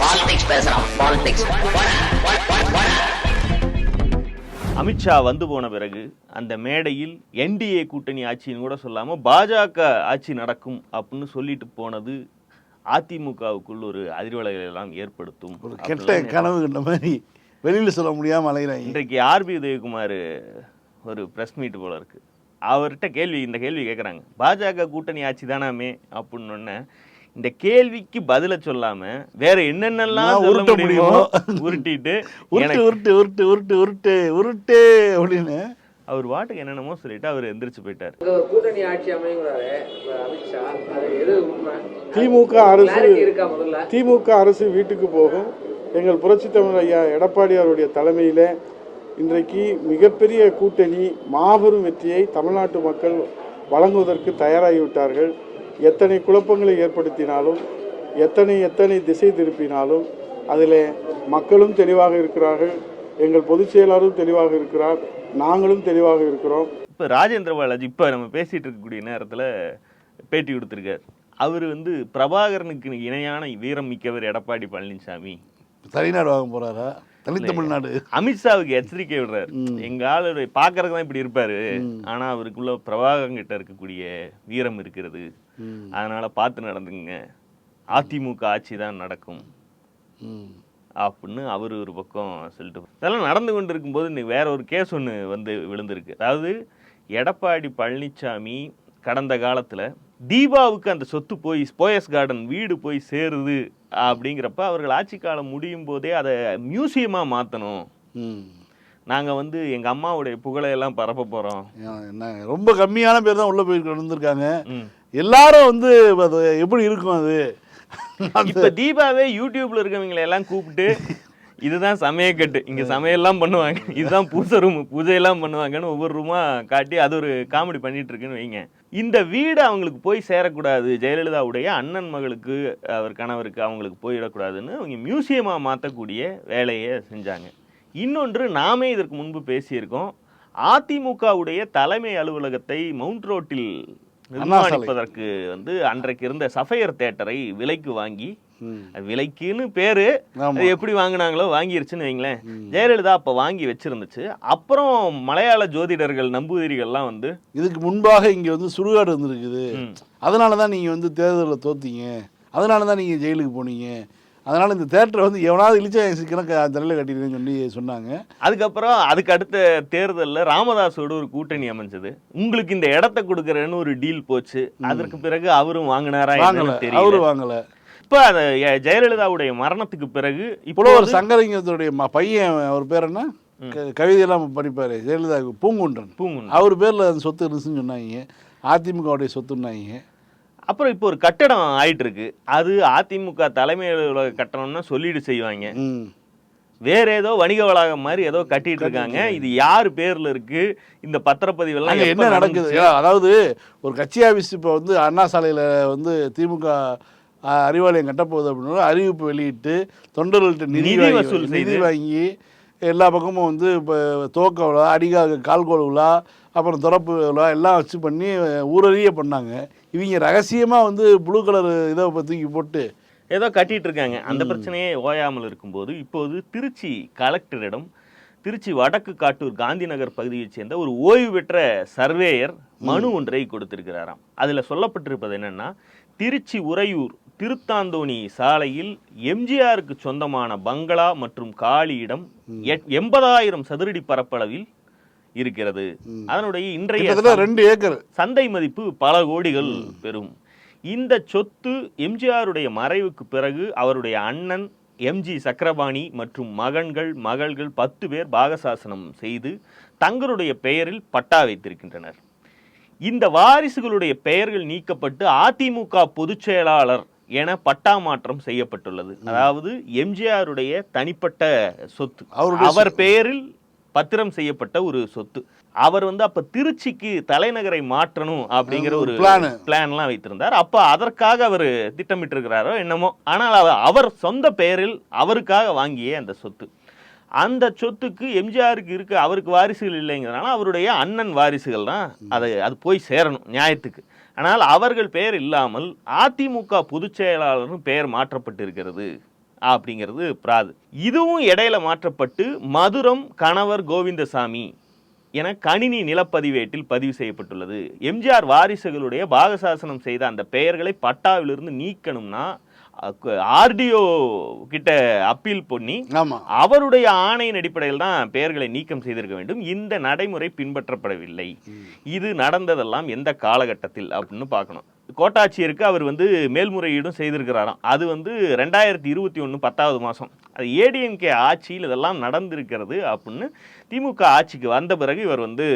Politics பேசுறான் politics Amit Shah வந்து போன பிறகு அந்த மேடையில் என்டிஏ கூட்டணி ஆட்சின்னு கூட சொல்லாம பாஜக ஆட்சி நடக்கும் அப்படின்னு சொல்லிட்டு போனது அதிமுகவுக்குள் ஒரு அதிர்வலைகளை எல்லாம் ஏற்படுத்தும். ஒரு கெட்ட கனவு கண்ட மாதிரி வெளியில் சொல்ல முடியாமல் அலைகிறாங்க இன்றைக்கு ஆர்பி உதயகுமார் ஒரு ப்ரெஸ் மீட் போல இருக்கு. அவர்கிட்ட கேள்வி இந்த கேள்வி கேட்குறாங்க பாஜக கூட்டணி ஆட்சி தானாமே அப்படின்னு இந்த கேள்விக்கு பதில சொல்லாம வேற என்னென்னலாம் உருட்ட முடியுமோ? உருட்டிட்டு உருட்டு உருட்டு உருட்டு உருட்டு உருட்டு உருட்டு அப்படின்னு. அவர் வாட்டுக்கு என்னென்னமோ சொல்லிட்டு அவர் எந்திரிச்சு போயிட்டார். கூட்டணி ஆட்சி அமைங்கிறாரு இப்ப அமித்ஷா அது எது உண்மை? திமுக அரசு கிளாரிட்டி இருக்கா முதல்ல? திமுக அரசு வீட்டுக்கு போகும். எங்கள் புரட்சி தமிழர் ஐயா எடப்பாடியாருடைய தலைமையில் இன்றைக்கு மிகப்பெரிய கூட்டணி மாபெரும் வெற்றியை தமிழ்நாட்டு மக்கள் வழங்குவதற்கு தயாராகிவிட்டார்கள். எத்தனை குழப்பங்களை ஏற்படுத்தினாலும் எத்தனை எத்தனை திசை திருப்பினாலும் அதில் மக்களும் தெளிவாக இருக்கிறார்கள் எங்கள் பொதுச் செயலாளரும் தெளிவாக இருக்கிறார் நாங்களும் தெளிவாக இருக்கிறோம். இப்போ ராஜேந்திர பாலாஜி இப்போ நம்ம பேசிட்டு இருக்கக்கூடிய நேரத்தில் பேட்டி கொடுத்துருக்கார். அவர் வந்து பிரபாகரனுக்கு இணையான வீரம் மிக்கவர் எடப்பாடி பழனிசாமி. தனிநாடு வாங்க போறாரா? தனித்தமிழ்நாடு அமித்ஷாவுக்கு எச்சரிக்கை விடுறாரு. எங்க ஆளு பாக்குறதுக்கு தான் இப்படி இருப்பாரு. ஆனா அவருக்குள்ள பிரபாகரன் கிட்ட இருக்கக்கூடிய வீரம் இருக்கிறது. அதனால பார்த்து நடந்துங்க அதிமுக ஆட்சி தான் நடக்கும். அப்படின்னு அவர் ஒரு பக்கம் சொல்லிட்டு இதெல்லாம் நடந்து கொண்டு இருக்கும்போது இன்னைக்கு வேற ஒரு கேஸ் ஒன்று வந்து விழுந்திருக்கு. அதாவது எடப்பாடி பழனிசாமி கடந்த காலத்துல தீபாவுக்கு அந்த சொத்து போய் ஸ்போயஸ் கார்டன் வீடு போய் சேருது அப்படிங்கிறப்ப அவர்கள் ஆட்சி காலம் முடியும் போதே அதை மியூசியமா மாத்தணும். ம். நாங்க வந்து எங்க அம்மாவுடைய புகழை எல்லாம் பரப்ப என்ன ரொம்ப கம்மியான பேர் தான் உள்ள போய் வந்திருக்காங்க ம். எல்லாரும் வந்து அது எப்படி இருக்கும் அது? இப்போ தீபாவே யூடியூப்ல இருக்கவங்களை எல்லாம் கூப்பிட்டு இதுதான் சமையக்கட்டு. இங்கே சமையல்லாம் பண்ணுவாங்க. இதுதான் பூசை ரூம் பூஜையெல்லாம் பண்ணுவாங்கன்னு ஒவ்வொரு ரூமா காட்டி அது ஒரு காமெடி பண்ணிட்டு இருக்குன்னு வைங்க. இந்த வீடு அவங்களுக்கு போய் சேரக்கூடாது. ஜெயலலிதாவுடைய அண்ணன் மகளுக்கு அவர் கணவருக்கு அவங்களுக்கு போயிடக்கூடாதுன்னு அவங்க மியூசியமாக மாற்றக்கூடிய வேலையை செஞ்சாங்க. இன்னொன்று நாமே இதற்கு முன்பு பேசியிருக்கோம். அதிமுகவுடைய தலைமை அலுவலகத்தை மவுண்ட் ரோட்டில் நிர்மாணிப்பதற்கு வந்து அன்றைக்கு இருந்த சஃபையர் தேட்டரை விலைக்கு வாங்கி விலைக்குன்னு பேரு எப்படி வாங்குனாங்களோ வாங்கிருச்சுன்னு வைங்களேன். ஜெயலலிதா அப்ப வாங்கி வச்சிருந்துச்சு. அப்புறம் மலையாள ஜோதிடர்கள் நம்பூதிரிகள்லாம் வந்து இதுக்கு முன்பாக இங்க வந்து சுடுகாடு வந்திருக்குது ம். அதனால தான் நீங்க வந்து தேர்தலில் தோத்தீங்க. அதனால தான் நீங்க ஜெயிலுக்கு போனீங்க. அதனால இந்த தேட்டரை வந்து எவனாவது இழிச்சா கணக்கு தலையில் கட்டிடுன்னு சொல்லி சொன்னாங்க. அதுக்கப்புறம் அதுக்கு அடுத்த தேர்தல்ல ராமதாஸோட ஒரு கூட்டணி அமைஞ்சது. உங்களுக்கு இந்த இடத்த கொடுக்கறேன்னு ஒரு டீல் போச்சு. அதற்கு பிறகு அவரும் வாங்கினாரா வாங்கல. என்னன்னு தெரியல. அவரு வாங்கல. இப்ப அந்த ஜெயலலிதாவுடைய மரணத்துக்கு பிறகு இப்போ புலவர் சங்கரலிங்கத்துடைய ம- பையன் அவர் பேர் என்ன? கவிதையெல்லாம் படிப்பாரு. ஜெயலலிதா பூங்குன்றன். பூங்குன்றன். அவர் பேர்ல அந்த சொத்து இருந்துச்சுன்னு சொன்னாங்க. அதிமுகவுடைய சொத்துன்னாங்க. அப்புறம் இப்போ ஒரு கட்டடம் ஆயிட்டு இருக்கு அது அதிமுக தலைமை அலுவலக கட்டணம்னு சொல்லிட்டு செய்வாங்க. வேற ஏதோ வணிக வளாகம் மாதிரி ஏதோ கட்டிட்டு இருக்காங்க. இது யாரு பேர்ல இருக்கு? இந்த பத்திரப்பதிவு எல்லாம் என்ன நடக்குது? அதாவது ஒரு கட்சி ஆஃபீஸ் இப்போ வந்து அண்ணா சாலையில் வந்து திமுக அறிவாலயம் கட்டப்போகுது அப்படின்னு அறிவிப்பு வெளியிட்டு தொண்டர்கள்ட்ட நிதி வசூல் நிதி செய்து. வாங்கி எல்லா பக்கமும் வந்து இப்போ துவக்க விழா அடிகாக கால்கோல் விழா அப்புறம் திறப்பு எல்லாம் வச்சு பண்ணி ஊரறிய பண்ணாங்க. இவங்க ரகசியமாக வந்து ப்ளூ கலர் இதை தூக்கி போட்டு ஏதோ கட்டிட்டு இருக்காங்க. அந்த பிரச்சனையே ஓயாமல் இருக்கும்போது இப்போது திருச்சி கலெக்டரிடம் திருச்சி வடக்கு காட்டூர் காந்தி நகர் பகுதியைச் சேர்ந்த ஒரு ஓய்வு பெற்ற சர்வேயர் மனு ஒன்றை கொடுத்திருக்கிறாராம். அதுல சொல்லப்பட்டிருப்பது என்னன்னா திருச்சி உறையூர் திருத்தாந்தோணி சாலையில் எம்ஜிஆருக்கு சொந்தமான பங்களா மற்றும் காலியிடம் எட்- எண்பதாயிரம் சதுரடி பரப்பளவில் இருக்கிறது. அதனுடைய இன்றைய ரெண்டு ஏக்கர். சந்தை மதிப்பு பல கோடிகள் பெறும். இந்த சொத்து எம்ஜிஆருடைய மறைவுக்கு பிறகு அவருடைய அண்ணன் எம்ஜி சக்கரபாணி மற்றும் மகன்கள் மகள்கள் பத்து பேர் பாகசாசனம் செய்து தங்களுடைய பெயரில் பட்டா வைத்திருக்கின்றனர். இந்த வாரிசுகளுடைய பெயர்கள் நீக்கப்பட்டு அதிமுக பொதுச் செயலாளர் என பட்டா மாற்றம் செய்யப்பட்டுள்ளது. அதாவது எம்ஜிஆருடைய தனிப்பட்ட சொத்து. அவர் பெயரில் பத்திரம் செய்யப்பட்ட ஒரு சொத்து. அவர் வந்து அப்ப திருச்சிக்கு தலைநகரை மாற்றணும் அப்படிங்கிற ஒரு plan. பிளான்லாம் வைத்திருந்தார். அப்ப அதற்காக அவர் திட்டமிட்டிருக்கிறாரோ என்னமோ. ஆனால் அவர் அவர் சொந்த பெயரில் அவருக்காக வாங்கிய அந்த சொத்து. அந்த சொத்துக்கு எம்ஜிஆருக்கு இருக்க அவருக்கு வாரிசுகள் இல்லைங்கிறனால அவருடைய அண்ணன் வாரிசுகள் தான் அதை அது போய் சேரணும் நியாயத்துக்கு. ஆனால் அவர்கள் பெயர் இல்லாமல் அதிமுக பொதுச் செயலாளரும் பெயர் மாற்றப்பட்டிருக்கிறது. அப்படிங்கிறது பிராது இதுவும் இடையில மாற்றப்பட்டு மதுரம் கணவர் கோவிந்தசாமி என கணினி நிலப்பதிவேட்டில் பதிவு செய்யப்பட்டுள்ளது. எம்ஜிஆர் வாரிசுகளுடைய பாகசாசனம் செய்த அந்த பெயர்களை பட்டாவிலிருந்து நீக்கணும்னா ஆர்டிஓ கிட்ட அப்பீல் பண்ணி அவருடைய ஆணையின் அடிப்படையில் தான் பெயர்களை நீக்கம் செய்திருக்க வேண்டும். இந்த நடைமுறை பின்பற்றப்படவில்லை. இது நடந்ததெல்லாம் எந்த காலகட்டத்தில் அப்படின்னு பார்க்கணும். கோட்டாட்சியருக்கு அவர் வந்து மேல்முறையீடும் செய்திருக்கிறாராம். அது வந்து ரெண்டாயிரத்தி இருபத்தி ஒன்று பத்தாவது மாதம் அது ஏடிஎம்கே ஆட்சியில் இதெல்லாம் நடந்திருக்கிறது அப்படின்னு திமுக ஆட்சிக்கு வந்த பிறகு இவர் வந்து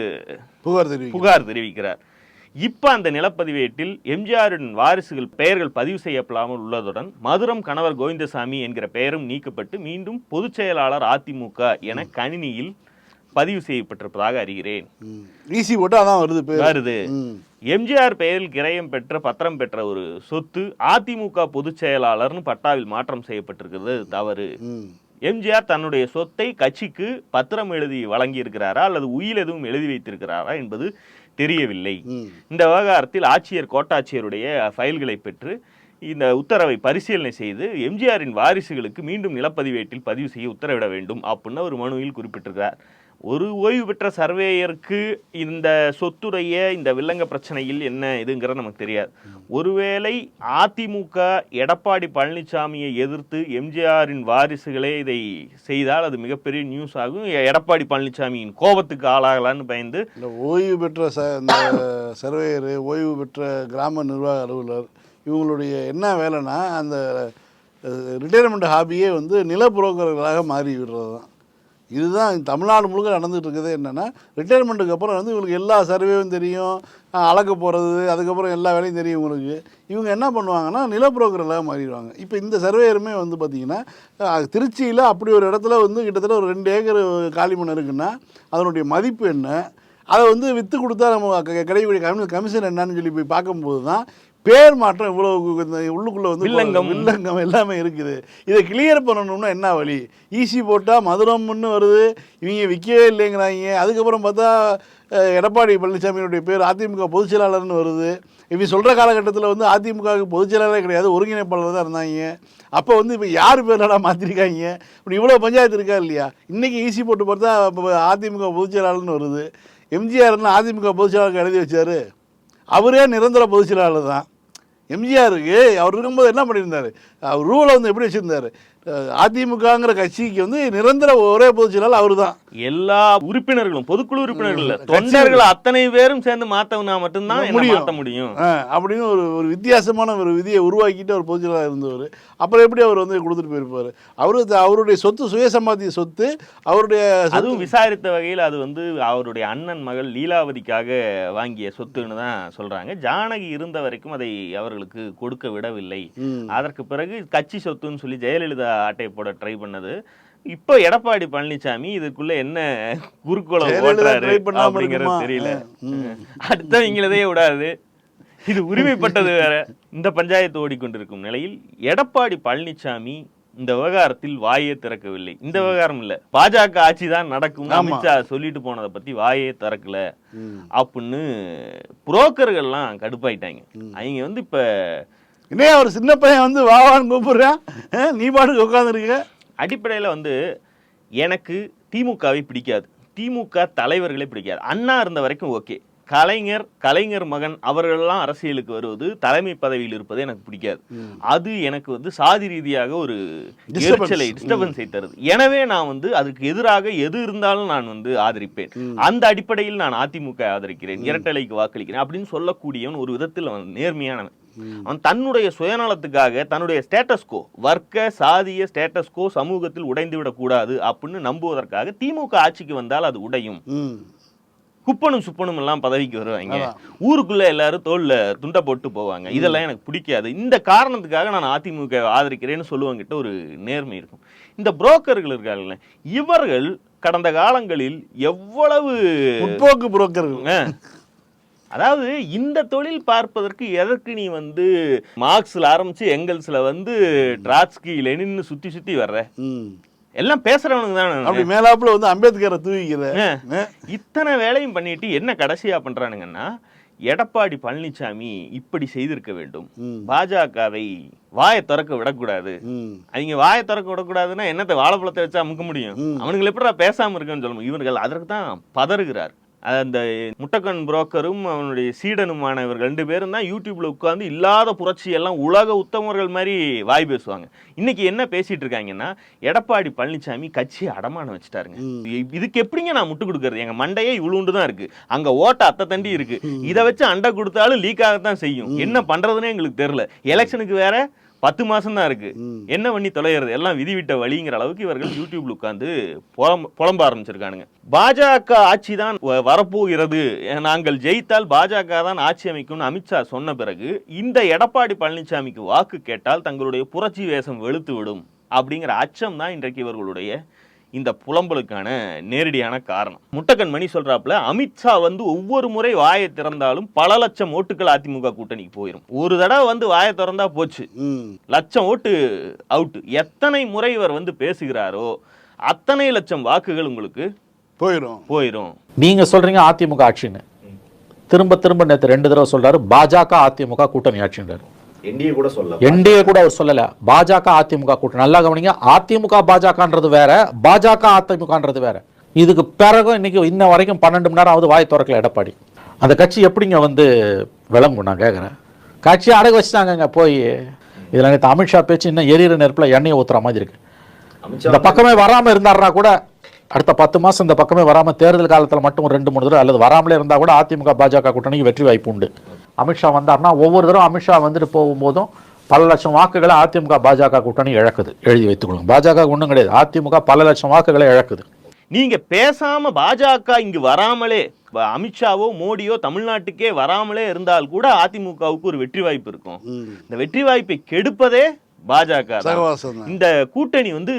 புகார் புகார் தெரிவிக்கிறார். இப்ப அந்த நிலப்பதிவேட்டில் எம்ஜிஆரின் வாரிசுகள் பெயர்கள் பதிவு செய்யப்படாமல் உள்ளதுடன் மதுரம் கணவர் கோவிந்தசாமி என்கிற பெயரும் நீக்கப்பட்டு மீண்டும் பொதுச் செயலாளர் அதிமுக என கணினியில் பதிவு செய்யப்பட்டிருப்பதாக அறிகிறேன். ஈசி போட்டா அதான் வருது வருது. எம்ஜிஆர் பெயரில் கிரயம் பெற்ற பத்திரம் பெற்ற ஒரு சொத்து அதிமுக பொதுச் செயலாளர்னு பட்டாவில் மாற்றம் செய்யப்பட்டிருக்கிறது. தவறு. எம்ஜிஆர் தன்னுடைய சொத்தை கட்சிக்கு பத்திரம் எழுதி வழங்கி இருக்கிறாரா அல்லது உயில் எதுவும் எழுதி வைத்திருக்கிறாரா என்பது தெரியவில்லை. இந்த விவகாரத்தில் ஆட்சியர் கோட்டாட்சியருடைய ஃபைல்களை பெற்று இந்த உத்தரவை பரிசீலனை செய்து எம்ஜிஆரின் வாரிசுகளுக்கு மீண்டும் நிலப்பதிவேட்டில் பதிவு செய்ய உத்தரவிட வேண்டும் அப்படின்னு ஒரு மனுவில் குறிப்பிட்டிருக்கிறார் ஒரு ஓய்வு பெற்ற சர்வேயருக்கு இந்த சொத்துடைய இந்த வில்லங்க பிரச்சனையில் என்ன இதுங்கிறது நமக்கு தெரியாது. ஒருவேளை அதிமுக எடப்பாடி பழனிசாமியை எதிர்த்து எம்ஜிஆரின் வாரிசுகளே இதை செய்தால் அது மிகப்பெரிய நியூஸ் ஆகும். எடப்பாடி பழனிசாமியின் கோபத்துக்கு ஆளாகலான்னு பயந்து இந்த ஓய்வு பெற்ற ச இந்த சர்வேயர் ஓய்வு பெற்ற கிராம நிர்வாக அலுவலர் இவங்களுடைய என்ன வேலைன்னா அந்த ரிட்டையர்மெண்ட் ஹாபியே வந்து நில புரோக்கர்களாக மாறி விடுறது தான் இதுதான் தமிழ்நாடு முழுக்க நடந்துகிட்டு இருக்குது என்னென்னா ரிட்டையர்மெண்ட்டுக்கு அப்புறம் வந்து இவங்களுக்கு எல்லா சர்வேவும் தெரியும் அழகு போகிறது அதுக்கப்புறம் எல்லா வேலையும் தெரியும் இவங்களுக்கு. இவங்க என்ன பண்ணுவாங்கன்னா நில புரோக்கர்களாக மாறிடுவாங்க. இப்போ இந்த சர்வேயருமே வந்து பார்த்திங்கன்னா திருச்சியில் அப்படி ஒரு இடத்துல வந்து கிட்டத்தட்ட ஒரு ரெண்டு ஏக்கர் காலிமண் இருக்குன்னா அதனுடைய மதிப்பு என்ன? அதை வந்து விற்று கொடுத்தா நம்ம க- கிடைக்கக்கூடிய கமி கமிஷன் என்னன்னு சொல்லி போய் பார்க்கும்போது தான் பேர் மாற்றம் இவ்வளவு இந்த உள்ளுக்குள்ளே வந்து வில்லங்கம். வில்லங்கம் எல்லாமே இருக்குது. இதை கிளியர் பண்ணணும்னா என்ன வழி? ஈசி போட்டால் மதுரம்னு வருது. இவங்க விற்கவே இல்லைங்கிறாங்க. அதுக்கப்புறம் பார்த்தா எடப்பாடி பழனிசாமியினுடைய பேர் அதிமுக பொதுச் செயலாளர்னு வருது. இவங்க சொல்கிற காலகட்டத்தில் வந்து அதிமுகவுக்கு பொதுச் செயலாளரே கிடையாது. ஒருங்கிணைப்பாளர் தான் இருந்தாங்க. அப்போ வந்து இப்போ யார் பேர்லடா மாற்றிருக்காங்க இப்படி இவ்வளோ பஞ்சாயத்து இருக்கா இல்லையா? இன்றைக்கி ஈசி போட்டு பார்த்தா இப்போ அதிமுக பொதுச் செயலாளர்னு வருது. எம்ஜிஆர்னு அதிமுக பொதுச் செயலாளருக்கு எழுதி வச்சாரு. அவரே நிரந்தர பொதுச் செயலாளர் தான். எம்ஜிஆருக்கு அவர் இருக்கும்போது என்ன பண்ணியிருந்தார்? அவர் ரூலை வந்து எப்படி வச்சுருந்தாரு? அதிமுகங்கிற கட்சிக்கு வந்து நிரந்தர ஒரே பொதுச் செயலாளர் அவர் தான் எல்லா உறுப்பினர்களும் பொதுக்குழு உறுப்பினர்கள் தொண்டர்கள் அத்தனை பேரும் சேர்ந்து மாத்தவனா மட்டும்தான் என்ன முடியும். அப்படின்னு ஒரு ஒரு வித்தியாசமான ஒரு விதியை உருவாக்கிட்டு அவர் பொதுச் செயலாளர் இருந்தவர். அப்புறம் எப்படி அவர் வந்து கொடுத்துட்டு போயிருப்பார்? அவரு அவருடைய சொத்து சுயசம்பாத்திய சொத்து அவருடைய அதுவும் விசாரித்த வகையில் அது வந்து அவருடைய அண்ணன் மகள் லீலாவதிக்காக வாங்கிய சொத்துன்னு தான் சொல்றாங்க. ஜானகி இருந்த வரைக்கும் அதை அவர்களுக்கு கொடுக்க விடவில்லை. அதற்கு பிறகு கட்சி சொத்துன்னு சொல்லி ஜெயலலிதா அட்டை போட ட்ரை பண்ணது. இப்போ எடப்பாடி பழனிசாமி இதுக்குள்ள என்ன குறுக்கோளம் ஓட்டுறாரு அப்படிங்கிறது? தெரியல. அடுத்தவங்களதே விடாது. இது உரிமைப்பட்டது வேற. இந்த பஞ்சாயத்து ஓடிக்கொண்டிருக்கும் நிலையில் எடப்பாடி பழனிசாமி இந்த விவகாரத்தில் வாயே திறக்கவில்லை. இந்த விவகாரம் இல்ல. பாஜக ஆட்சி தான் நடக்கும். அமித்ஷா சொல்லிட்டு போனதை பத்தி வாயே திறக்கல. அப்படின்னு புரோக்கர்கள்லாம் கடுப்பாயிட்டாங்க. அவங்க வந்து இப்ப இன்னே அவர் சின்ன பையன் வந்து வாவான்னு கூப்பிடுறான் நீ பாட்டுக்கு உட்காந்துருக்க அடிப்படையில் வந்து எனக்கு திமுகவை பிடிக்காது. திமுக தலைவர்களே பிடிக்காது. அண்ணா இருந்த வரைக்கும் ஓகே. கலைஞர் கலைஞர் மகன் அவர்களெல்லாம் அரசியலுக்கு வருவது தலைமை பதவியில் இருப்பது எனக்கு பிடிக்காது. அது எனக்கு வந்து சாதி ரீதியாக ஒரு. எரிச்சலை டிஸ்டர்பன்ஸை தருது. எனவே நான் வந்து அதுக்கு எதிராக எது இருந்தாலும் நான் வந்து ஆதரிப்பேன். அந்த அடிப்படையில் நான் அதிமுக ஆதரிக்கிறேன் இரட்டலைக்கு வாக்களிக்கிறேன் அப்படின்னு சொல்லக்கூடியவன் ஒரு விதத்தில் நேர்மையானவன். அவன் தன்னுடைய சுயநலத்துக்காக தன்னுடைய ஸ்டேட்டஸ்கோ வர்க்க சாதிய ஸ்டேட்டஸ்கோ சமூகத்தில் உடைந்து விடக்கூடாது அப்படின்னு நம்புவதற்காக திமுக ஆட்சிக்கு வந்தால் அது உடையும். குப்பனும் சுப்பனும் எல்லாம் பதவிக்கு வருவாங்க. ஊருக்குள்ள எல்லாரும் தோல்ல துண்டை போட்டு போவாங்க. இதெல்லாம் எனக்கு பிடிக்காது. இந்த காரணத்துக்காக நான் அதிமுக ஆதரிக்கிறேன்னு சொல்லுவங்கிட்ட ஒரு நேர்மை இருக்கும். இந்த புரோக்கர்கள் இருக்காங்கல்ல இவர்கள் கடந்த காலங்களில் எவ்வளவு முற்போக்கு புரோக்கர்கள். அதாவது இந்த தொழில் பார்ப்பதற்கு எதற்கு நீ வந்து மார்க்ஸ்ல ஆரம்பிச்சு எங்கல்ஸ்ல வந்து ட்ராட்ஸ்கி லெனின்னு சுத்தி சுத்தி வர்ற? எல்லாம் பேசுறவனுக்கு அப்படி தானே மேலாப்புல வந்து அம்பேத்கரை தூவிக்கிற. இத்தனை வேலையும் பண்ணிட்டு என்ன கடைசியா பண்றானுங்கன்னா எடப்பாடி பழனிசாமி இப்படி செய்திருக்க வேண்டும். பாஜகவை வாயை திறக்க விடக்கூடாது. அவங்க வாயை திறக்க விடக்கூடாதுன்னா என்னத்தை வாழைப்பழத்தை வச்சு அமுக்க முடியும்? அவனுங்களை எப்படா பேசாம இருக்குன்னு சொல்ல முடியும்? இவர்கள் அதற்கு தான் பதறுகிறார். அந்த முட்டக்கன் புரோக்கரும் அவனுடைய சீடனுமான இவர் ரெண்டு பேரும் தான் யூடியூப்ல உட்கார்ந்து இல்லாத புரட்சி எல்லாம் உலக உத்தமர்கள் மாதிரி வாய் பேசுவாங்க. இன்னைக்கு என்ன பேசிட்டு இருக்காங்கன்னா எடப்பாடி பழனிசாமி கட்சியை அடமானம் வச்சுட்டாருங்க. இதுக்கு எப்படிங்க நான் முட்டு கொடுக்கறது? எங்க மண்டையே இவ்வளோண்டு தான் இருக்கு. அங்க ஓட்ட அத்தை தண்டி இருக்கு. இதை வச்சு அண்டை கொடுத்தாலும் லீக் ஆகத்தான் செய்யும். என்ன பண்றதுன்னே எங்களுக்கு தெரியல. எலெக்ஷனுக்கு வேற பத்து மாசம் தான் இருக்கு என்ன பண்ணி தொலைகிறது? எல்லாம் விதிவிட்ட வழிங்கிற அளவுக்கு இவர்கள் யூடியூப்ல உட்கார்ந்து புலம்- புலம்ப ஆரம்பிச்சிருக்கானுங்க. பாஜக ஆட்சி தான் வரப்போகிறது. நாங்கள் ஜெயித்தால் பாஜக தான் ஆட்சி அமைக்கும்னு அமித்ஷா சொன்ன பிறகு இந்த எடப்பாடி பழனிசாமிக்கு வாக்கு கேட்டால் தங்களுடைய புரட்சி வேஷம் வெளுத்து விடும் அப்படிங்கிற அச்சம் தான் இன்றைக்கு இவர்களுடைய இந்த புலம்பலுக்கான நேரடியான காரணம். முட்டக்கன் மணி சொல்றாப்புல அமித்ஷா வந்து ஒவ்வொரு முறை வாயை திறந்தாலும் பல லட்சம் ஓட்டுகள் அதிமுக கூட்டணிக்கு போயிடும் ஒரு தடவை வந்து வாயை திறந்தா போச்சு. ம். லட்சம் ஓட்டு அவுட் எத்தனை முறை இவர் வந்து பேசுகிறாரோ அத்தனை லட்சம் வாக்குகள் உங்களுக்கு போயிடும் போயிடும் நீங்க சொல்றீங்க அதிமுக ஆட்சின்னு. திரும்ப திரும்ப நேத்து ரெண்டு தடவை சொல்றாரு பாஜக அதிமுக கூட்டணி ஆட்சின்றாரு. என்டிஏ கூட சொல்ல என்டிஏ கூட அவர் சொல்லல. பாஜக அதிமுக கூட்டணி. நல்லா கவனிங்க அதிமுக பாஜகன்றது வேற பாஜக அதிமுகன்றது வேற. இதுக்கு பிறகு இன்னைக்கு இன்ன வரைக்கும் பன்னெண்டு மணி நேரம் ஆகுது வாய் திறக்கல எடப்பாடி. அந்த கட்சி எப்படிங்க வந்து விளங்கும் நான் கேட்குறேன் கட்சியை அடகு வச்சுட்டாங்கங்க போய். இதில் நேற்று அமித்ஷா பேச்சு இன்னும் எரியிற நெருப்பில் எண்ணெயை ஊத்துற மாதிரி இருக்கு. இந்த பக்கமே வராம இருந்தாருனா கூட அடுத்த பத்து மாசம் இந்த பக்கமே வராம தேர்தல் காலத்துல மட்டும் ஒரு ரெண்டு மூணு தடவை அல்லது வராமலே இருந்தா கூட அதிமுக பாஜக கூட்டணிக்கு வெற்றி வாய்ப்பு உண்டு. அமித்ஷா வந்தார்னா ஒவ்வொரு தடவை அமித்ஷா வந்துட்டு போகும்போதும் பல லட்சம் வாக்குகளை அதிமுக பாஜக கூட்டணி இழக்குது. எழுதி வைத்துக் கொள்ளுங்க பாஜக ஒன்றும் கிடையாது. அதிமுக பல லட்சம் வாக்குகளை இழக்குது. நீங்க பேசாம பாஜக இங்கு வராமலே அமித்ஷாவோ மோடியோ தமிழ்நாட்டுக்கே வராமலே இருந்தால் கூட அதிமுகவுக்கு ஒரு வெற்றி வாய்ப்பு இருக்கும். இந்த வெற்றி வாய்ப்பை கெடுப்பதே பாஜக. இந்த கூட்டணி வந்து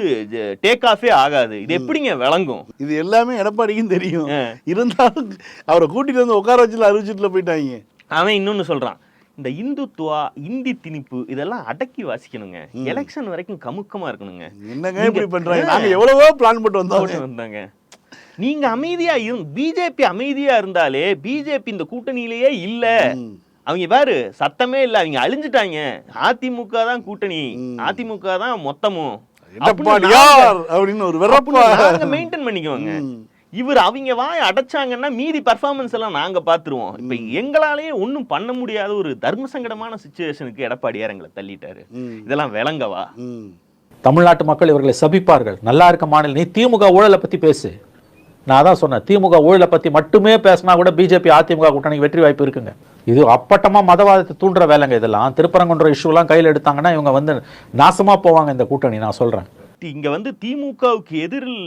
டேக் ஆஃபே ஆகாது. இது எப்படிங்க விளங்கும்? இது எல்லாமே எடப்பாடிக்கும் தெரியும். இருந்தாலும் அவரை கூட்டிட்டு வந்து உட்கார வச்சுல அறிவிச்சுட்டுல போயிட்டாங்க. அவன் இன்னொன்னு சொல்றான். இந்த இந்துத்துவா இந்தி திணிப்பு இதெல்லாம் அடக்கி வாசிக்கணுங்க. எலெக்ஷன் வரைக்கும் கமுக்கமா இருக்கணுங்க. என்னங்க இப்படி பண்றாங்க? நாங்க எவ்வளவோ பிளான் போட்டு வந்தோம். வந்தாங்க. நீங்க அமைதியா இரு பிஜேபி அமைதியா இருந்தாலே பிஜேபி இந்த கூட்டணியிலேயே இல்ல. அவங்க பாரு சத்தமே இல்ல. அவங்க அழிஞ்சிட்டாங்க. அதிமுக தான் கூட்டணி. அதிமுக தான் மொத்தமும். அப்படின்னு ஒரு மெயின்டைன் பண்ணிக்குவாங்க. இவர் அவங்க வாய் அடைச்சாங்கன்னா மீதி பர்ஃபார்மன்ஸ் எல்லாம் நாங்க பாத்துருவோம் இப்ப எங்களாலேயே ஒண்ணும் பண்ண முடியாத ஒரு தர்ம சங்கடமான சுச்சுவேஷனுக்கு எடப்பாடியார் எங்களை தள்ளிட்டாரு. இதெல்லாம் விளங்கவா. தமிழ்நாட்டு மக்கள் இவர்களை சபிப்பார்கள். நல்லா இருக்க மாநில நீ திமுக ஊழலை பத்தி பேசு. நான் தான் சொன்னேன் திமுக ஊழலை பத்தி மட்டுமே பேசினா கூட பிஜேபி அதிமுக கூட்டணிக்கு வெற்றி வாய்ப்பு இருக்குங்க. இது அப்பட்டமா மதவாதத்தை தூண்டுற வேலைங்க இதெல்லாம். திருப்பரங்குன்ற இஷ்யூலாம் கையில் எடுத்தாங்கன்னா இவங்க வந்து நாசமா போவாங்க இந்த கூட்டணி நான் சொல்றேன். இங்க வந்து திமுகவுக்கு எதிரில்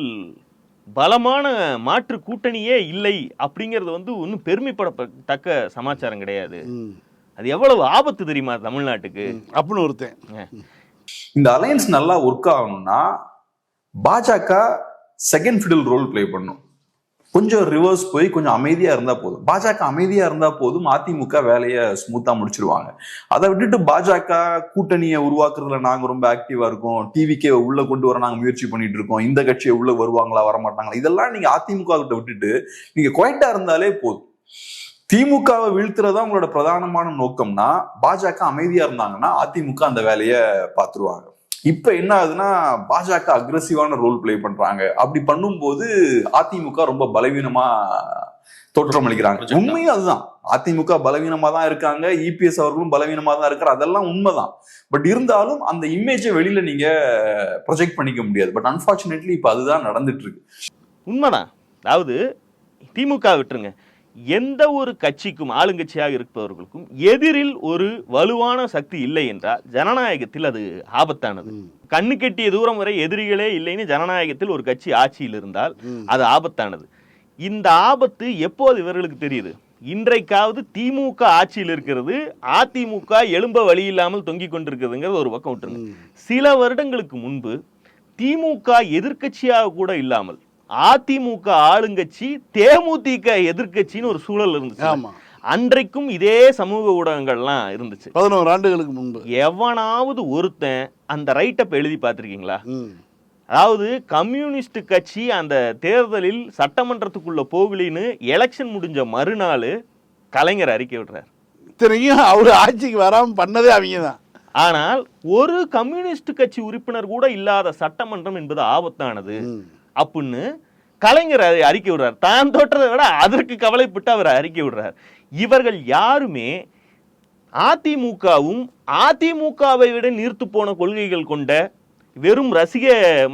பலமான மாற்று கூட்டணியே இல்லை அப்படிங்கிறது வந்து ஒன்றும் பெருமைப்படத்தக்க சமாச்சாரம் கிடையாது. அது எவ்வளவு ஆபத்து தெரியுமா தமிழ்நாட்டுக்கு? அப்படின்னு ஒருத்தன். இந்த அலையன்ஸ் நல்லா ஒர்க் ஆகணும்னா பாஜக செகண்ட் ஃபிடில் ரோல் ப்ளே பண்ணும். கொஞ்சம் ரிவர்ஸ் போய் கொஞ்சம் அமைதியாக இருந்தால் போதும். பாஜக அமைதியாக இருந்தால் போதும் அதிமுக வேலையை ஸ்மூத்தாக முடிச்சிருவாங்க. அதை விட்டுட்டு பாஜக கூட்டணியை உருவாக்குறதுல நாங்கள் ரொம்ப ஆக்டிவாக இருக்கோம். டிவிக்கே உள்ளே கொண்டு வர நாங்கள் முயற்சி பண்ணிட்டு இருக்கோம். இந்த கட்சியை உள்ளே வருவாங்களா வர மாட்டாங்களா இதெல்லாம் நீங்கள் அதிமுக கிட்ட விட்டுட்டு நீங்கள் குவைட்டாக இருந்தாலே போதும். திமுகவை வீழ்த்துறதா உங்களோட பிரதானமான நோக்கம்னா பாஜக அமைதியாக இருந்தாங்கன்னா அதிமுக அந்த வேலையை பார்த்துருவாங்க. இப்ப என்ன ஆகுதுன்னா பாஜக அக்ரஸிவான ரோல் ப்ளே பண்றாங்க. அப்படி பண்ணும்போது அதிமுக ரொம்ப பலவீனமா தோற்றம் அளிக்கிறாங்க. உண்மையும் அதுதான். அதிமுக பலவீனமா தான் இருக்காங்க இபிஎஸ் அவர்களும் பலவீனமா தான் இருக்காரு அதெல்லாம் உண்மைதான். பட் இருந்தாலும் அந்த இமேஜை வெளியில நீங்க ப்ரொஜெக்ட் பண்ணிக்க முடியாது. பட் அன்பார்ச்சுனேட்லி இப்ப அதுதான் நடந்துட்டு இருக்கு. உண்மைதான். அதாவது திமுக விட்டுருங்க. எந்த ஒரு கட்சிக்கும் ஆளுங்கட்சியாக இருப்பவர்களுக்கும் எதிரில் ஒரு வலுவான சக்தி இல்லை என்றால் ஜனநாயகத்தில் அது ஆபத்தானது. கண்ணு கெட்டிய தூரம் வரை எதிரிகளே இல்லைன்னு ஜனநாயகத்தில் ஒரு கட்சி ஆட்சியில் இருந்தால் அது ஆபத்தானது. இந்த ஆபத்து எப்போது இவர்களுக்கு தெரியுது? இன்றைக்காவது திமுக ஆட்சியில் இருக்கிறது அதிமுக எலும்ப வழி இல்லாமல் தொங்கிக் கொண்டிருக்கிறதுங்கிறது ஒரு பக்கம் விட்டுருங்க சில வருடங்களுக்கு முன்பு திமுக எதிர்க்கட்சியாக கூட இல்லாமல் அதிமுக ஆளுங்கட்சி தேமுதிக எதிர்க்கட்சின்னு ஒரு சூழல் இருந்துச்சு. ஆமா. அன்றைக்கும் இதே சமூக ஊடகங்கள்லாம் இருந்துச்சு. பதினோரு ஆண்டுகளுக்கு முன்பு. எவனாவது ஒருத்தன் அந்த ரைட்டப் எழுதி பார்த்திருக்கீங்களா. அதாவது கம்யூனிஸ்ட் கட்சி அந்த தேர்தலில் சட்டமன்றத்துக்குள்ள போகலின்னு எலெக்ஷன் முடிஞ்ச மறுநாள் கலைஞர் அறிக்கை விடுறார். இத்தனைக்கும் அவர் ஆட்சிக்கு வராமல் பண்ணதே அவங்க தான். ஆனால் ஒரு கம்யூனிஸ்ட் கட்சி உறுப்பினர் கூட இல்லாத சட்டமன்றம் என்பது ஆபத்தானது. அப்படின்னு கலைஞர் அறிக்கை விடுறார். தான் தோற்றதை விட அதற்கு கவலைப்பட்டு அவர் அறிக்கை விடுறார். இவர்கள் யாருமே அதிமுகவும் அதிமுகவை விட நீர்த்து போன கொள்கைகள் கொண்ட வெறும் ரசிக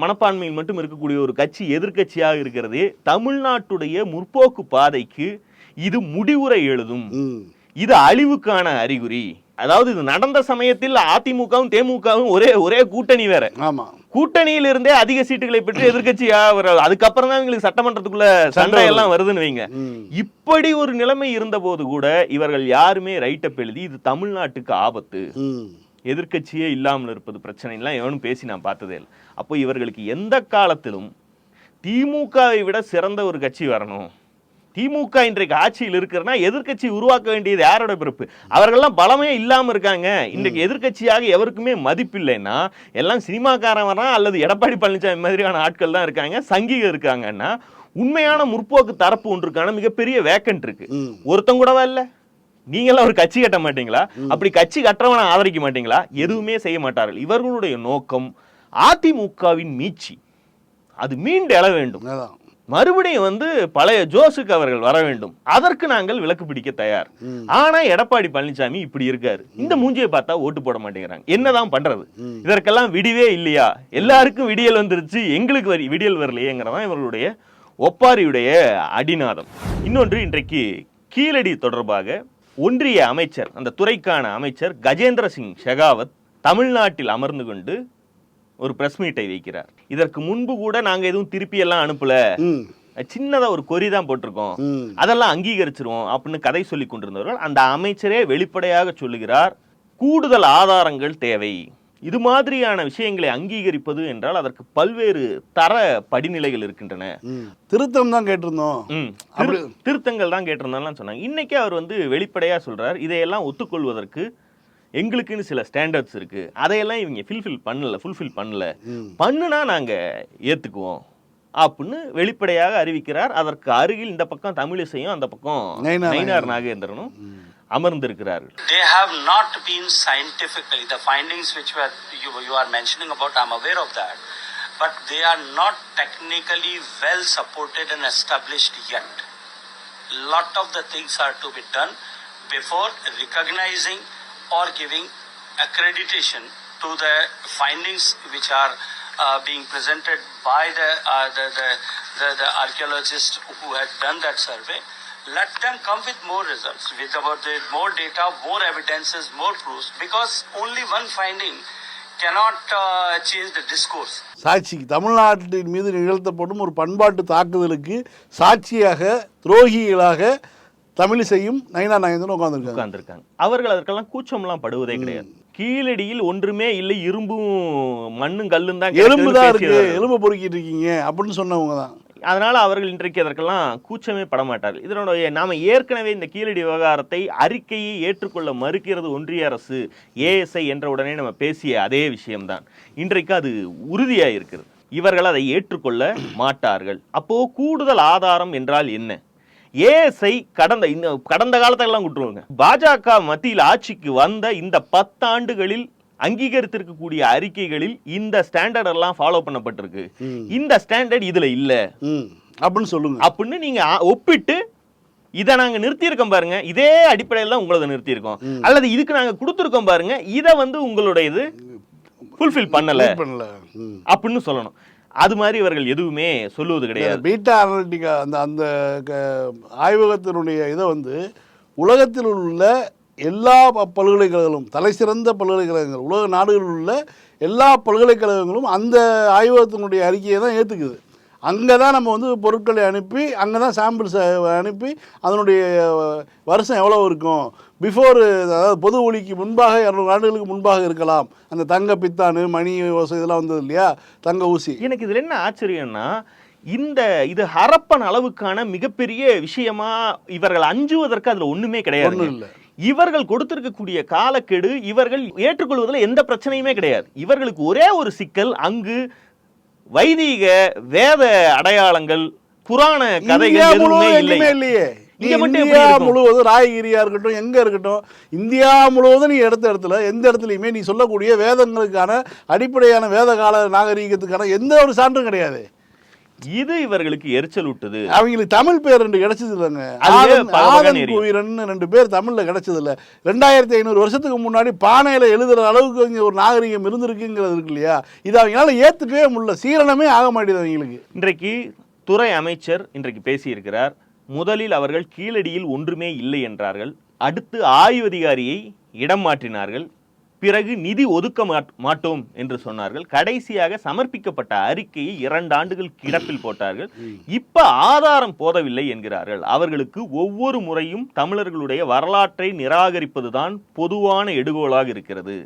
மனப்பான்மையில் மட்டும் இருக்கக்கூடிய ஒரு கட்சி எதிர்க்கட்சியாக இருக்கிறது தமிழ்நாட்டுடைய முற்போக்கு பாதைக்கு இது முடிவுரை எழுதும். இது அழிவுக்கான அறிகுறி. அதாவது இது நடந்த சமயத்தில் அதிமுகவும் தேமுகவும் ஒரே ஒரே கூட்டணி வேற. ஆமாம் கூட்டணியில இருந்தே அதிக சீட்டுகளை பெற்று எதிர்க்கட்சியா வர அதுக்கப்புறம் தான் இவங்களுக்கு சட்டமன்றத்துக்குள்ள சண்டை எல்லாம் வருதுன்னு வைங்க. இப்படி ஒரு நிலைமை இருந்த போது கூட இவர்கள் யாருமே ரைட்டப் எழுதி இது தமிழ்நாட்டுக்கு ஆபத்து. ம். எதிர்க்கட்சியே இல்லாமல் இருப்பது பிரச்சனைலாம் எவனும் பேசி நான் பார்த்ததே இல்லை. அப்போ இவர்களுக்கு எந்த காலத்திலும் திமுகவை விட சிறந்த ஒரு கட்சி வரணும். திமுக இன்றைக்கு ஆட்சியில் இருக்கிறனா எதிர்க்கட்சி உருவாக்க வேண்டியது யாரோட பிறப்பு? அவர்கள்லாம் பலமே இல்லாம இருக்காங்க. இன்றைக்கு எதிர்க்கட்சியாக எவருக்குமே மதிப்பில்லைன்னா எல்லாம் சினிமாக்காரன் அல்லது எடப்பாடி பழனிசாமி மாதிரியான ஆட்கள் தான் இருக்காங்க சங்கிகம் இருக்காங்கன்னா உண்மையான முற்போக்கு தரப்பு ஒன்றுக்கான மிகப்பெரிய வேக்கன்ட் இருக்கு. ஒருத்தன் கூடவா இல்ல? நீங்களாம் ஒரு கட்சி கட்ட மாட்டீங்களா? அப்படி கட்சி கட்டுறவனை ஆதரிக்க மாட்டீங்களா? எதுவுமே செய்ய மாட்டார்கள். இவர்களுடைய நோக்கம் அதிமுகவின் மீட்சி. அது மீண்டு எழ வேண்டும். மறுபடியும் வந்து பழைய ஜோஸுக்கு அவர்கள் வர வேண்டும். அதற்கு நாங்கள் விலக்கு பிடிக்க தயார். ஆனா எடப்பாடி பழனிசாமி இப்படி இருக்காரு. இந்த மூஞ்சியை பார்த்தா ஓட்டு போட மாட்டேங்கிறாங்க. என்னதான் பண்றது. இதற்கெல்லாம் விடிவே இல்லையா? எல்லாருக்கும் விடியல் வந்துருச்சு. எங்களுக்கு வரி விடியல் வரலையேங்கிறதான் இவர்களுடைய ஒப்பாரியுடைய அடிநாதம். இன்னொன்று இன்றைக்கு கீழடி தொடர்பாக ஒன்றிய அமைச்சர் அந்த துறைக்கான அமைச்சர் கஜேந்திர சிங் ஷெகாவத் தமிழ்நாட்டில் அமர்ந்து கொண்டு ஒரு பிரஸ் மீட்டை வைக்கிறார். இதற்கு முன்பு கூட நாங்க எதுவும் திருப்பி எல்லாம் அனுப்பல. சின்னதா ஒரு கொரி தான் போட்டிருக்கோம். அதெல்லாம் அங்கீகரிச்சிருவோம் அப்படின்னு கதை சொல்லி கொண்டிருந்தவர்கள் அந்த அமைச்சரே வெளிப்படையாக சொல்லுகிறார் கூடுதல் ஆதாரங்கள் தேவை. இது மாதிரியான விஷயங்களை அங்கீகரிப்பது என்றால் அதற்கு பல்வேறு தர படிநிலைகள் இருக்கின்றன. திருத்தம் தான் கேட்டிருந்தோம். திருத்தங்கள் தான் கேட்டிருந்தாலும் சொன்னாங்க. இன்னைக்கு அவர் வந்து வெளிப்படையா சொல்றார். இதையெல்லாம் ஒத்துக்கொள்வதற்கு எங்களுக்குன்னு சில ஸ்டாண்டர்ட்ஸ் இருக்கு அதையெல்லாம் இவங்க ஃபில்ஃபில் பண்ணல ஃபுல்ஃபில் பண்ணல பண்ணுனா நாங்க ஏத்துக்குவோம் அப்படின்னு வெளிப்படையாக அறிவிக்கிறார் அதற்கு அருகில் இந்த பக்கம் தமிழிசையும் அந்த பக்கம் Nainar Nainar நாகேந்திரனும் அமர்ந்திருக்கிறார்கள் they have not been scientifically the findings which were you, you are mentioning about i'm aware of that but they are not technically well supported and established yet lot of the things are to be done before recognizing or giving accreditation to the findings which are uh, being presented by the, uh, the, the, the, the archaeologists who had done that survey. Let them come with more results, with about the more data, more evidences, more proofs, because only one finding cannot uh, change the discourse. சாட்சிக்கு தமிழ்நாட்டின் மீது நிகழ்த்தப்படும் ஒரு பண்பாட்டு தாக்குதலுக்கு சாட்சியாக துரோகிகளாக தமிழிசையும் நயினா நாகேந்திரன் உட்காந்துருக்காங்க உட்கார்ந்திருக்காங்க. அவர்கள் அதற்கெல்லாம் கூச்சம்லாம் படுவதே கிடையாது. கீழடியில் ஒன்றுமே இல்லை இரும்பும் மண்ணும் கல்லும் தான் எலும்பு தான் இருக்கு. எலும்பு பொறுக்கிட்டு இருக்கீங்க அப்படின்னு சொன்னவங்க தான். அதனால அவர்கள் இன்றைக்கு அதற்கெல்லாம் கூச்சமே படமாட்டார்கள் இதனுடைய நாம ஏற்கனவே இந்த கீழடி விவகாரத்தை அறிக்கையை ஏற்றுக்கொள்ள மறுக்கிறது ஒன்றிய அரசு ஏஎஸ்ஐ என்ற உடனே நம்ம பேசிய அதே விஷயம்தான். இன்றைக்கு அது உறுதியாக இருக்கிறது இவர்கள் அதை ஏற்றுக்கொள்ள மாட்டார்கள். அப்போ கூடுதல் ஆதாரம் என்றால் என்ன? ஏஎஸ்ஐ கடந்த இந்த கடந்த காலத்தெல்லாம் விட்டுருவாங்க பாஜக மத்தியில் ஆட்சிக்கு வந்த இந்த பத்தாண்டுகளில் அங்கீகரித்திருக்கக்கூடிய அறிக்கைகளில் இந்த ஸ்டாண்டர்ட் எல்லாம் ஃபாலோ பண்ணப்பட்டிருக்கு. இந்த ஸ்டாண்டர்ட் இதுல இல்ல. அப்படின்னு சொல்லுங்க. அப்படின்னு நீங்க ஒப்பிட்டு இதை நாங்க நிறுத்தியிருக்கோம் பாருங்க. இதே அடிப்படையில் தான் உங்களது நிறுத்தியிருக்கோம். அல்லது இதுக்கு நாங்க கொடுத்துருக்கோம் பாருங்க. இதை வந்து உங்களுடைய இது ஃபுல்ஃபில் பண்ணல. அப்படின்னு சொல்லணும். அது மாதிரி இவர்கள் எதுவுமே சொல்லுவது கிடையாது. பீட்டா அனலிட்டிகா அந்த அந்த க- ஆய்வகத்தினுடைய இதை வந்து உலகத்தில் உள்ள எல்லா பல்கலைக்கழகங்களும் தலை சிறந்த பல்கலைக்கழகங்கள் உலக நாடுகளில் உள்ள எல்லா பல்கலைக்கழகங்களும் அந்த ஆய்வகத்தினுடைய அறிக்கையை தான் ஏற்றுக்குது அங்கே தான் நம்ம வந்து பொருட்களை அனுப்பி அங்கே தான் சாம்பிள்ஸ் அனுப்பி அதனுடைய வருஷம் எவ்வளோ இருக்கும் பிஃபோர் அதாவது பொது ஒளிக்கு முன்பாக இரநூறு ஆண்டுகளுக்கு முன்பாக இருக்கலாம். அந்த தங்க பித்தானு மணி ஓசை இதெல்லாம் வந்தது இல்லையா? தங்க ஊசி. எனக்கு இதுல என்ன ஆச்சரியம்னா இந்த இது ஹரப்பன் அளவுக்கான மிகப்பெரிய விஷயமா இவர்கள் அஞ்சுவதற்கு அதுல ஒண்ணுமே கிடையாது. இவர்கள் கொடுத்திருக்கக்கூடிய காலக்கெடு இவர்கள் ஏற்றுக்கொள்வதில் எந்த பிரச்சனையுமே கிடையாது. இவர்களுக்கு ஒரே ஒரு சிக்கல் அங்கு வைதீக வேத அடையாளங்கள் புராண கதைகள் எதுவுமே இல்லையே. இந்தியா? முழுவதும் ராயகிரியா இருக்கட்டும் எங்க இருக்கட்டும் இந்தியா முழுவதும் நீ எடுத்த இடத்துல எந்த இடத்துலையுமே நீ சொல்லக்கூடிய வேதங்களுக்கான அடிப்படையான வேத கால நாகரீகத்துக்கான எந்த ஒரு சான்றும் கிடையாது. இது இவர்களுக்கு எரிச்சல் விட்டுது அவங்களுக்கு தமிழ் பேர் ரெண்டு கிடைச்சது இல்லைங்க. ஆதன். குயிரன் ரெண்டு பேர் தமிழ்ல கிடைச்சது இல்ல. ரெண்டாயிரத்தி ஐநூறு வருஷத்துக்கு முன்னாடி பானையில எழுதுற அளவுக்கு இங்க ஒரு நாகரிகம் இருந்திருக்குங்கிறது இருக்கு இல்லையா? இது அவங்களால ஏத்துக்கவே முடியல. சீரணமே ஆக மாட்டேது அவங்களுக்கு. இன்றைக்கு துறை அமைச்சர் இன்றைக்கு பேசியிருக்கிறார். முதலில் அவர்கள் கீழடியில் ஒன்றுமே இல்லை என்றார்கள். அடுத்து ஆய்வு அதிகாரியை இடம் மாற்றினார்கள். பிறகு நிதி ஒதுக்க மாட்டோம் என்று சொன்னார்கள். கடைசியாக சமர்ப்பிக்கப்பட்ட அறிக்கையை இரண்டு ஆண்டுகள் கிடப்பில் போட்டார்கள். இப்ப ஆதாரம் போதவில்லை என்கிறார்கள். அவர்களுக்கு ஒவ்வொரு முறையும் தமிழர்களுடைய வரலாற்றை நிராகரிப்பதுதான் பொதுவான எடுகோலாக இருக்கிறது.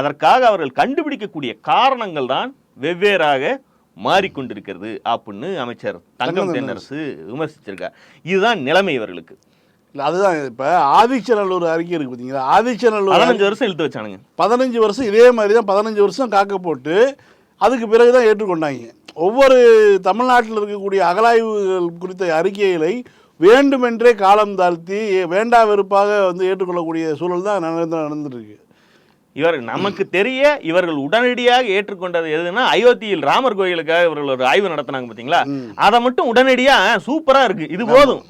அதற்காக அவர்கள் கண்டுபிடிக்கக்கூடிய காரணங்கள் தான் வெவ்வேறாக மாறிக்கொண்டிருக்கிறது அப்படின்னு அமைச்சர் தங்கம் தென்னரசு விமர்சிச்சிருக்கார் இதுதான் நிலைமை இவர்களுக்கு. இல்ல அதுதான் இப்ப ஆதிச்சநல்லூர் அறிக்கை இருக்கு பாத்தீங்களா? ஆதிச்சநல்லூர் பதினஞ்சு வருஷம் இழுத்து வச்சானுங்க. பதினஞ்சு வருஷம் இதே மாதிரி தான் பதினஞ்சு வருஷம் காக்க போட்டு அதுக்கு பிறகு தான் ஏற்றுக்கொண்டாங்க. ஒவ்வொரு தமிழ்நாட்டில் இருக்கக்கூடிய அகலாய்வுகள் குறித்த அறிக்கைகளை வேண்டுமென்றே காலம் தாழ்த்தி வேண்டா வெறுப்பாக வந்து ஏற்றுக்கொள்ளக்கூடிய சூழல் தான் நடந்து நடந்துட்டு இருக்கு. இவர் நமக்கு தெரிய இவர்கள் உடனடியாக ஏற்றுக்கொண்டது எதுன்னா அயோத்தியில் ராமர் கோயிலுக்காக இவர்கள் ஒரு ஆய்வு நடத்தினாங்க பாத்தீங்களா? அதை மட்டும் உடனடியா சூப்பரா இருக்கு. இது போதும்.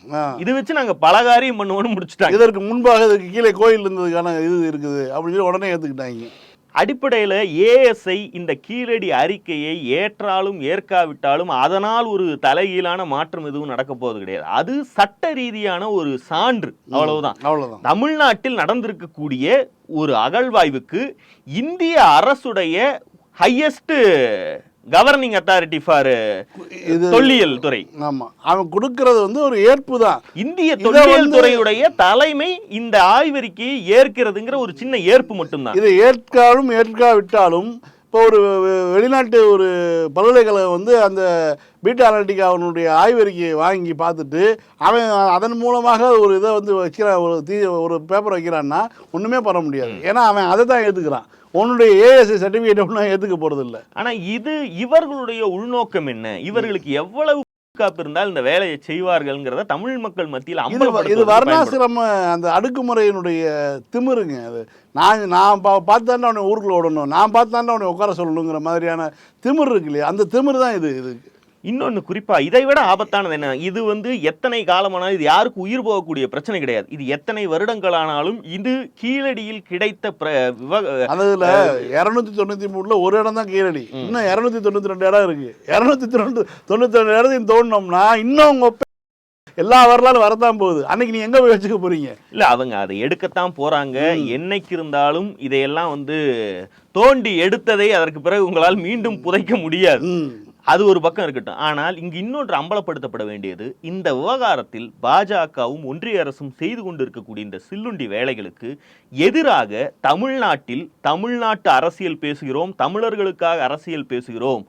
இது வச்சு நாங்க பல காரியம் பண்ணுவோம்னு முடிச்சுட்டாங்க. இதற்கு முன்பாக இதுக்கு கீழே கோயில் இருந்ததுக்கான இது இருக்குது அப்படின்னு சொல்லி உடனே ஏற்றுக்கிட்டாங்க அடிப்படையில் ஏஎஸ்ஐ இந்த கீழடி அறிக்கையை ஏற்றாலும் ஏற்காவிட்டாலும் அதனால் ஒரு தலைகீழான மாற்றம் எதுவும் நடக்க போவது கிடையாது. அது சட்ட ரீதியான ஒரு சான்று. அவ்வளவுதான். அவ்வளவுதான். தமிழ்நாட்டில் நடந்திருக்கக்கூடிய ஒரு அகழ்வாய்வுக்கு இந்திய அரசுடைய ஹையஸ்ட் கவர்னிங் அத்தாரிட்டி ஃபார் இது தொல்லியல் துறை. ஆமா. அவன் கொடுக்கறது வந்து ஒரு ஏற்பு தான். இந்திய தொல்லியல் துறையுடைய தலைமை இந்த ஆய்வறிக்கையை ஏற்கிறதுங்கிற ஒரு சின்ன ஏற்பு மட்டும்தான். இதை ஏற்காலும் ஏற்காவிட்டாலும் இப்போ ஒரு வெளிநாட்டு ஒரு பல்கலைக்கழகம் வந்து அந்த பீட்டா அனலிட்டிக் அவனுடைய ஆய்வறிக்கையை வாங்கி பார்த்துட்டு அவன் அதன் மூலமாக ஒரு இதை வந்து வைக்கிறான் ஒரு தீ ஒரு பேப்பர் வைக்கிறான்னா ஒன்றுமே பண்ண முடியாது. ஏன்னா அவன் அதை தான் ஏற்றுக்கிறான் உன்னுடைய ஏஎஸ்ஐ சர்டிஃபிகேட் ஒன்றும் ஏற்றுக்க போகிறது இல்லை ஆனா இது இவர்களுடைய உள்நோக்கம் என்ன? இவர்களுக்கு எவ்வளவு பாதுகாப்பு இருந்தால் இந்த வேலையை செய்வார்கள்ங்கிறத தமிழ் மக்கள் மத்தியில் இது. வர்ணாசிரம அந்த அடுக்குமுறையினுடைய திமிருங்க அது. நான் நான் பா பார்த்தாண்டா உன்னை ஊருக்குள்ள விடணும் நான் பார்த்தாண்டா உன்னை உட்கார சொல்லணுங்கிற மாதிரியான திமிர் இருக்கு இல்லையா? அந்த திமிர் தான் இது இது இன்னொன்னு குறிப்பா இதை விட ஆபத்தானது என்ன? இது வந்து எத்தனை காலமானாலும் இது யாருக்கு உயிர் போகக்கூடிய பிரச்சனை கிடையாது. இது எத்தனை வருடங்களானாலும் இது கீழடியில் கிடைத்த பிர- அதுல இரநூத்தி தொண்ணூத்தி மூணுல ஒரு இடம் தான் கீழடி இன்னும் இரநூத்தி தொண்ணூத்தி ரெண்டு இடம் இருக்கு. இரநூத்தி தொண்ணூத்தி தொண்ணூத்தி ரெண்டு இடத்தையும் தோண்டினோம்னா இன்னும் உங்க எல்லா வரலாறும் வரத்தான் போகுது. அன்னைக்கு நீ எங்க போய் வச்சுக்க போறீங்க? இல்ல அவங்க அதை எடுக்கத்தான் போறாங்க. என்னைக்கு இருந்தாலும் இதையெல்லாம் வந்து தோண்டி எடுத்ததை அதற்கு பிறகு உங்களால் மீண்டும் புதைக்க முடியாது. அது ஒரு பக்கம் இருக்கட்டும். ஆனால் இங்கு இன்னொன்று அம்பலப்படுத்தப்பட வேண்டியது இந்த விவகாரத்தில் பாஜகவும் ஒன்றிய அரசும் செய்து கொண்டிருக்கக்கூடிய இந்த சில்லுண்டி வேலைகளுக்கு எதிராக தமிழ்நாட்டில் தமிழ்நாட்டு அரசியல் பேசுகிறோம் தமிழர்களுக்காக அரசியல் பேசுகிறோம்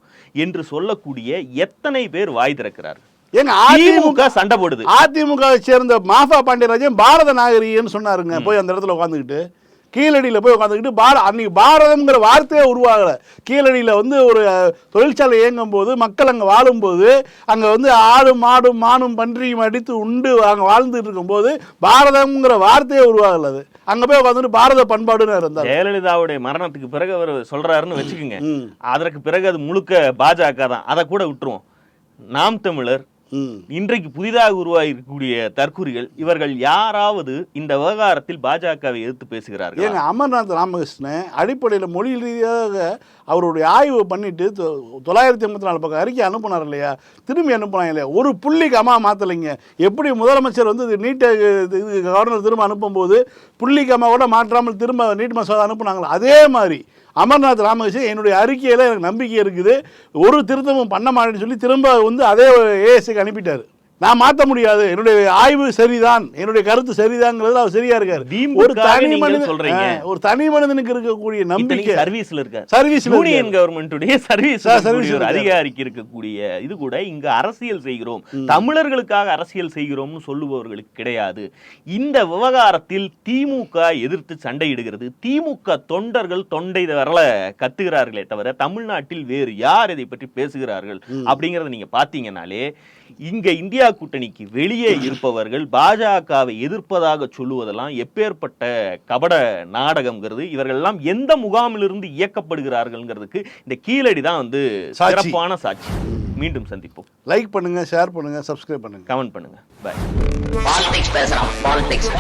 என்று சொல்லக்கூடிய எத்தனை பேர் வாய் திறக்கிறார் ஏங்க அதிமுக திமுக சண்டை போடுது. அதிமுகவை சேர்ந்த மாஃபா பாண்டியராஜன் பாரத நாகரிகன்னு சொன்னாருங்க. போய் அந்த இடத்துல உட்காந்துக்கிட்டு. கீழடியில் போய் உட்காந்துக்கிட்டு பார அன்னைக்கு பாரதம்ங்கிற வார்த்தையே உருவாகல. கீழடியில் வந்து ஒரு தொழிற்சாலை இயங்கும் போது மக்கள் அங்கே வாழும்போது அங்கே வந்து ஆடும் மாடும் மானும் பன்றியும் அடித்து உண்டு அங்கே வாழ்ந்துட்டு இருக்கும்போது பாரதம்ங்கிற வார்த்தையே உருவாகல அது. அங்கே போய் உட்காந்துட்டு பாரத பண்பாடுன்னு இருந்தார் ஜெயலலிதாவுடைய மரணத்துக்கு பிறகு அவர் சொல்றாருன்னு வச்சுக்கோங்க. அதற்கு பிறகு அது முழுக்க பாஜக தான். அதை கூட விட்டுருவோம். நாம் தமிழர் இன்றைக்கு புதிதாக உருவாகியிருக்கக்கூடிய தற்கூறிகள் இவர்கள் யாராவது இந்த விவகாரத்தில் பாஜகவை எதிர்த்து பேசுகிறார்கள்? ஏங்க அமர்நாத் ராமகிருஷ்ணன் அடிப்படையில் மொழி ரீதியாக அவருடைய ஆய்வு பண்ணிட்டு தொ- தொள்ளாயிரத்தி எண்பத்தி நாலு பக்கம் அறிக்கை அனுப்புனார் இல்லையா? திரும்பி அனுப்புனாங்க இல்லையா? ஒரு புள்ளி கமா மாற்றலைங்க எப்படி முதலமைச்சர் வந்து இது நீட்டை இது கவர்னர் திரும்ப அனுப்பும்போது புள்ளி கமா கூட மாற்றாமல் திரும்ப நீட் மசோதா அனுப்புனாங்களோ? அதே மாதிரி. அமர்நாத் ராமகிருஷ்ணன் என்னுடைய அறிக்கையில் எனக்கு நம்பிக்கை இருக்குது. ஒரு திருத்தமும் பண்ண மாட்டேன்னு சொல்லி திரும்ப வந்து அதே ஏஎஸ்சிக்கு அனுப்பிட்டார். நான் மாற்ற முடியாது. என்னுடைய ஆய்வு சரிதான். என்னுடைய கருத்து சரிதாங்கிறது அவர் சரியா இருக்காரு. ஒரு தனி மனிதன் சொல்றீங்க. ஒரு தனி மனிதனுக்கு இருக்கக்கூடிய நம்பிக்கை சர்வீஸ்ல இருக்க சர்வீஸ்ல யூனியன் கவர்மெண்ட்டுடைய சர்வீஸ் சார், service ஒரு இருக்காரு. அதிகாரிக்கு இருக்கக்கூடிய இது கூட இங்க அரசியல் செய்கிறோம். தமிழர்களுக்காக அரசியல் செய்கிறோம்னு சொல்லுபவர்களுக்கு கிடையாது. இந்த விவகாரத்தில் திமுக எதிர்த்து சண்டையிடுகிறது. திமுக தொண்டர்கள் தொண்டை வரல கத்துகிறார்களே தவிர தமிழ்நாட்டில் வேறு யார் இதை பற்றி பேசுகிறார்கள் அப்படிங்கறத நீங்க பாத்தீங்கன்னாலே இங்க இந்தியா கூட்டணிக்கு வெளியே இருப்பவர்கள் பாஜகவை எதிர்ப்பதாக சொல்லுவதெல்லாம் எப்பேற்பட்ட கபட நாடகம்ங்கிறது. இவர்கள் எல்லாம் எந்த முகாமிலிருந்து இயக்கப்படுகிறார்கள்ங்கிறதுக்கு இந்த கீழடி தான் வந்து. சிறப்பான சாட்சி. மீண்டும் சந்திப்போம். லைக் பண்ணுங்க ஷேர் பண்ணுங்க சப்ஸ்கிரைப் பண்ணுங்க. கமெண்ட் பண்ணுங்க. பாய் பாலிடிக்ஸ் பேசுறான் பாலிடிக்ஸ்